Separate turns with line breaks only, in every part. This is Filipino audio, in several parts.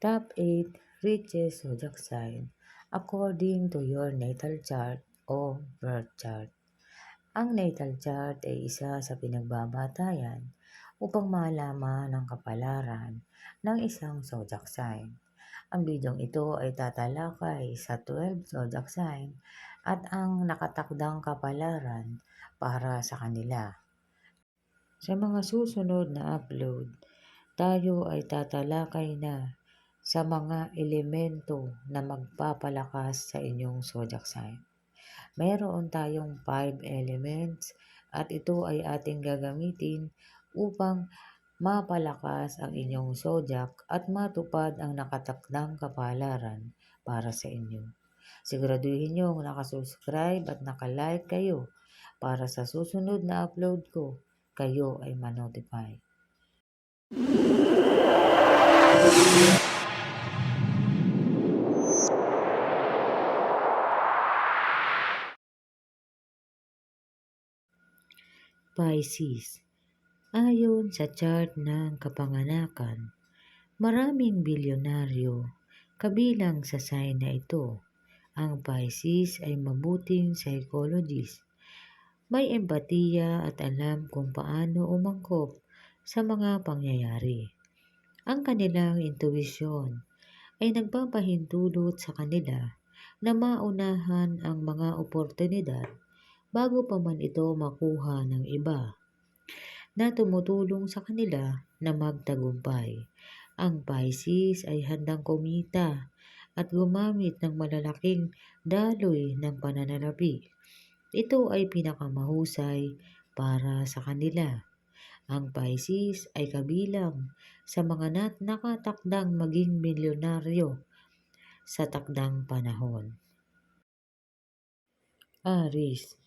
Top 8 richest zodiac sign according to your natal chart o birth chart. Ang natal chart ay isa sa pinagbabatayan upang malaman ang kapalaran ng isang zodiac sign. Ang bidyong ito ay tatalakay sa 12 zodiac sign at ang nakatakdang kapalaran para sa kanila. Sa mga susunod na upload, tayo ay tatalakay na sa mga elemento na magpapalakas sa inyong zodiac sign. Mayroon tayong 5 elements at ito ay ating gagamitin upang mapalakas ang inyong zodiac at matupad ang nakatakdang kapalaran para sa inyo. Siguraduhin nyo nakasubscribe at nakalike kayo para sa susunod na upload ko, kayo ay manotify. Pisces Ayon sa chart ng kapanganakan, maraming bilyonaryo kabilang sa sign na ito. Ang Pisces ay mabuting psychologist. May empatiya at alam kung paano umangkop sa mga pangyayari. Ang kanilang intuwisyon ay nagpapahintulot sa kanila na maunahan ang mga oportunidad bago pa man ito makuha ng iba na tumutulong sa kanila na magtagumpay. Ang Pisces ay handang kumita at gumamit ng malalaking daloy ng pananalapi. Ito ay pinakamahusay para sa kanila. Ang Pisces ay kabilang sa mga nat nakatakdang maging milyonaryo sa takdang panahon. Aris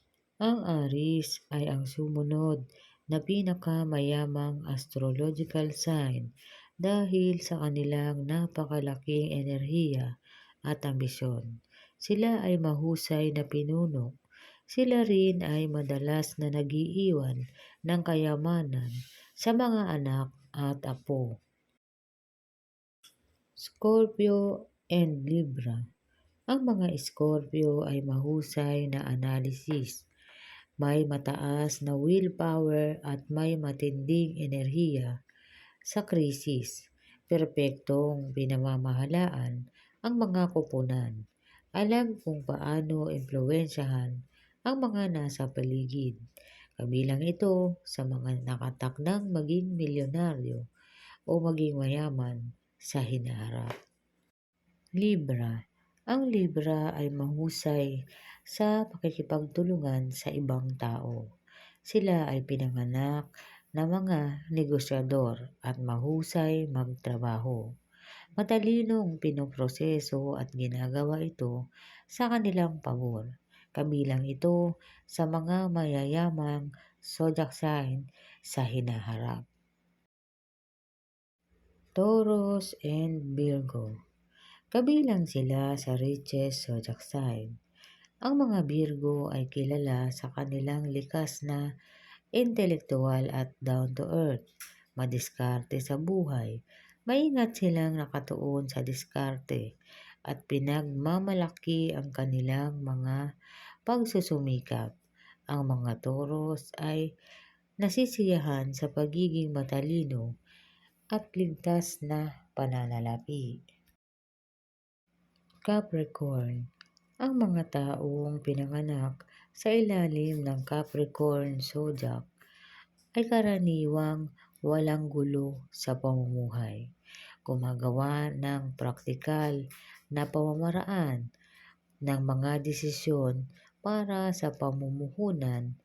Ang Aris ay ang sumunod na pinakamayamang astrological sign dahil sa kanilang napakalaking enerhiya at ambisyon. Sila ay mahusay na pinuno. Sila rin ay madalas na nagiiwan ng kayamanan sa mga anak at apo. Scorpio and Libra Ang mga Scorpio ay mahusay na analysis. May mataas na willpower at may matinding enerhiya sa krisis. Perpektong pinamamahalaan ang mga kupunan. Alam kung paano impluensyahan ang mga nasa paligid. Kabilang ito sa mga nakatakdang maging milyonaryo o maging mayaman sa hinaharap. Libra Ang Libra ay mahusay sa pakikipagtulungan sa ibang tao. Sila ay pinanganak na mga negosyador at mahusay magtrabaho. Matalinong pinoproseso at ginagawa ito sa kanilang pabor. Kabilang ito sa mga mayayamang zodiac sign sa hinaharap. Taurus and Virgo Kabilang sila sa richest zodiac sign. Ang mga Virgo ay kilala sa kanilang likas na intelektual at down-to-earth, madiskarte sa buhay, maingat silang nakatuon sa diskarte at pinagmamalaki ang kanilang mga pagsusumikap. Ang mga Taurus ay nasisiyahan sa pagiging matalino at ligtas na pananalapi. Capricorn Ang mga taong pinanganak sa ilalim ng Capricorn zodiac ay karaniwang walang gulo sa pamumuhay. Gumagawa ng praktikal na pamamaraan ng mga desisyon para sa pamumuhunan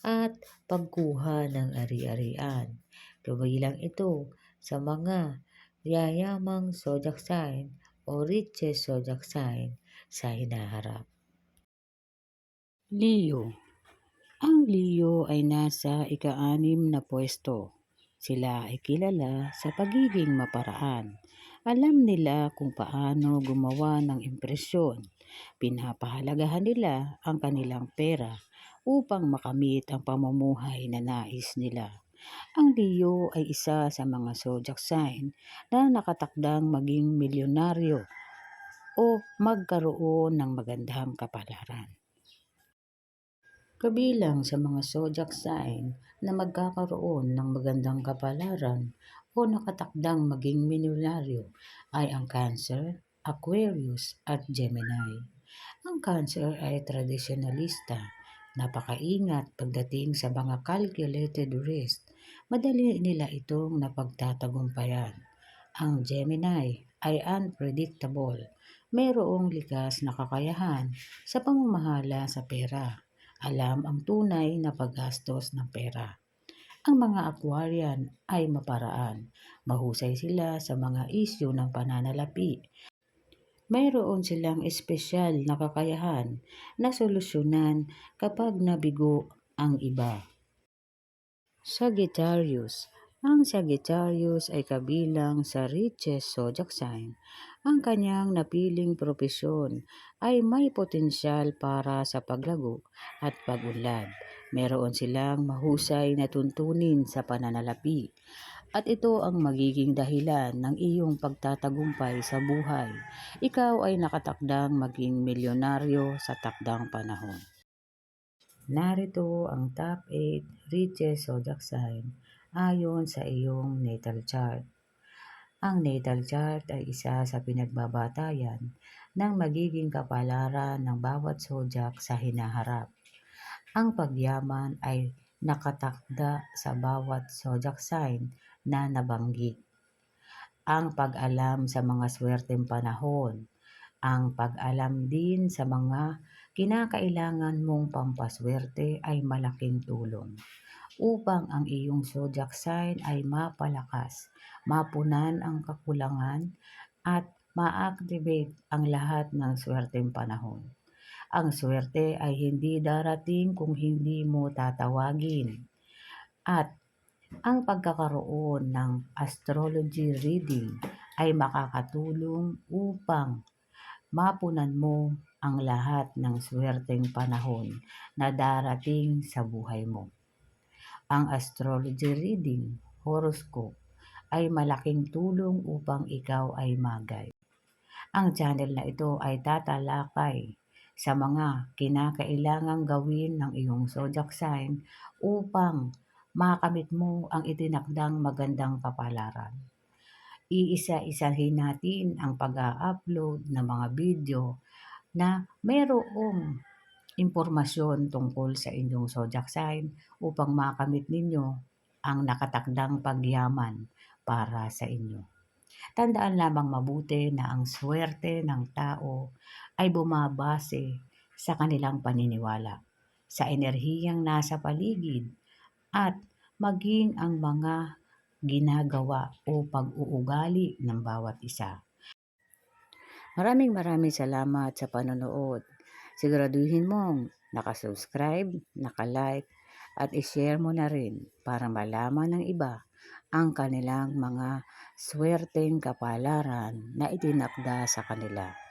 at pagkuha ng ari-arian. Kabilang ito sa mga yayamang zodiac sign o richest zodiac sign sa hinaharap.
Leo Ang Leo ay nasa ika-anim na pwesto. Sila ay kilala sa pagiging maparaan. Alam nila kung paano gumawa ng impresyon. Pinapahalagahan nila ang kanilang pera upang makamit ang pamumuhay na nais nila. Ang Leo ay isa sa mga zodiac sign na nakatakdang maging milyonaryo o magkaroon ng magandang kapalaran. Kabilang sa mga zodiac sign na magkakaroon ng magandang kapalaran o nakatakdang maging milyonaryo ay ang Cancer, Aquarius at Gemini. Ang Cancer ay tradisyonalista, napakaingat pagdating sa mga calculated risk. Madali nila itong napagtatagumpayan. Ang Gemini ay unpredictable, mayroong likas na kakayahan sa pamamahala sa pera alam ang tunay na paggastos ng pera. Ang mga Aquarian ay maparaan. Mahusay sila sa mga isyu ng pananalapi. Mayroon silang espesyal na kakayahan na solusyonan kapag nabigo ang iba. Sagittarius Ang Sagittarius ay kabilang sa richest zodiac sign. Ang kanyang napiling propesyon ay may potensyal para sa paglago at pag-unlad. Meron silang mahusay na tuntunin sa pananalapi at ito ang magiging dahilan ng iyong pagtatagumpay sa buhay. Ikaw ay nakatakdang maging milyonaryo sa takdang panahon. Narito ang top 8 richest zodiac sign ayon sa iyong natal chart. Ang natal chart ay isa sa pinagbabatayan ng magiging kapalaran ng bawat zodiac sa hinaharap. Ang pagyaman ay nakatakda sa bawat zodiac sign na nabanggit. Ang pag-alam sa mga swerteng panahon, ang pag-alam din sa mga kinakailangan mong pampaswerte ay malaking tulong upang ang iyong zodiac sign ay mapalakas, mapunan ang kakulangan at ma-activate ang lahat ng swerteng panahon. Ang swerte ay hindi darating kung hindi mo tatawagin. At ang pagkakaroon ng astrology reading ay makakatulong upang mapunan mo ang lahat ng swerteng panahon na darating sa buhay mo. Ang astrology reading, horoscope, ay malaking tulong upang ikaw ay magay. Ang channel na ito ay tatalakay sa mga kinakailangang gawin ng iyong zodiac sign upang makamit mo ang itinakdang magandang kapalaran. Iisa-isahin natin ang pag-a-upload ng mga video na mayroong impormasyon tungkol sa inyong zodiac sign upang makamit ninyo ang nakatakdang pagyaman para sa inyo. Tandaan lamang mabuti na ang swerte ng tao ay bumabase sa kanilang paniniwala, sa enerhiyang nasa paligid at maging ang mga ginagawa o pag-uugali ng bawat isa. Maraming maraming salamat sa panonood. Siguraduhin mong nakasubscribe, nakalike, at ishare mo na rin para malaman ng iba ang kanilang mga swerteng kapalaran na itinakda sa kanila.